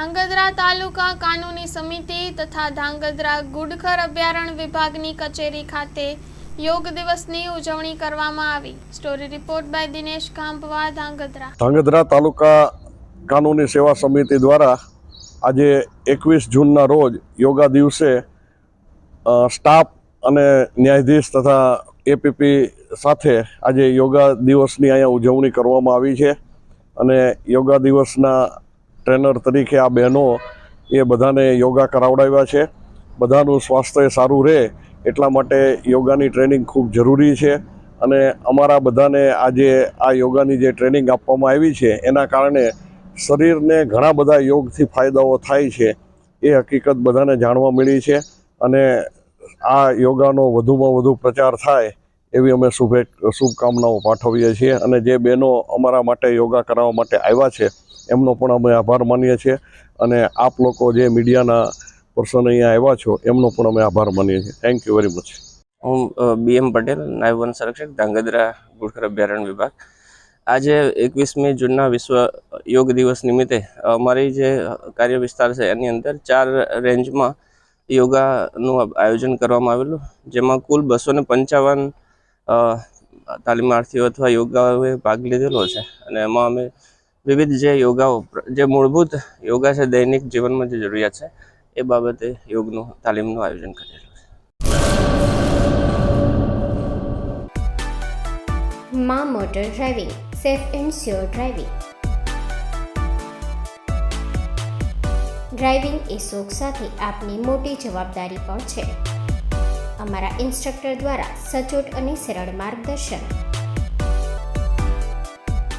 ધાંગધ્રા તાલુકા કાનૂની સમિતિ તથા ધાંગધ્રા ગુડખર અભયારણ્ય વિભાગની કચેરી ખાતે યોગ દિવસની ઉજવણી કરવામાં આવી. Story report by Dinesh Kampva Dhangadhra. Dhangadhra તાલુકા કાનૂની સેવા સમિતિ દ્વારા આજે એકવીસ જૂનના રોજ યોગા દિવસે સ્ટાફ અને ન્યાયાધીશ તથા એપીપી સાથે આજે યોગા દિવસની અહીંયા ઉજવણી કરવામાં આવી છે. અને યોગા દિવસના ટ્રેનર તરીકે આ બહેનો એ બધાને યોગા કરાવડાવ્યા છે. બધાનું સ્વાસ્થ્ય સારું રહે એટલા માટે યોગાની ટ્રેનિંગ ખૂબ જરૂરી છે અને અમારા બધાને આજે આ યોગાની જે ટ્રેનિંગ આપવામાં આવી છે એના કારણે શરીરને ઘણા બધા યોગથી ફાયદાઓ થાય છે એ હકીકત બધાને જાણવા મળી છે અને આ યોગાનો વધુમાં વધુ પ્રચાર થાય એવી અમે શુભે, શુભકામનાઓ પાઠવીએ છીએ અને જે બહેનો અમારા માટે યોગા કરાવવા માટે આવ્યા છે એમનો પણ અમે આભાર માનીએ છીએ. અને આપ લોકો જે મીડિયાના પર્સન અહીંયા આવ્યા છો, એમનો પણ અમે આભાર માનીએ છીએ. થેન્ક યુ વેરી મચ હું બી એમ પટેલ, નાયબ વન સંરક્ષક, ધાંગધ્રા ગુડખર અભયારણ્ય વિભાગ. આજે એકવીસમી જૂનના વિશ્વ યોગ દિવસ નિમિત્તે અમારી જે કાર્ય વિસ્તાર છે, એની અંદર ચાર રેન્જમાં યોગાનું આયોજન કરવામાં આવેલું. જેમાં કુલ બસો ને પંચાવન તાલીમાર્થીઓ અથવા યોગાઓએ ભાગ લીધેલો છે. અને એમાં અમે વિવિધ જે યોગાઓ જે મૂળભૂત યોગા છે, દૈનિક જીવનમાં જે જરૂરિયાત છે, એ બાબતે યોગનું, તાલીમનું આયોજન કરેલું છે. માં motor driving, safe and sure driving. Driving એ શોખ સાથે આપની મોટી જવાબદારી પણ છે. અમારા ઇન્સ્ટ્રક્ટર દ્વારા સચોટ અને સરળ માર્ગદર્શન.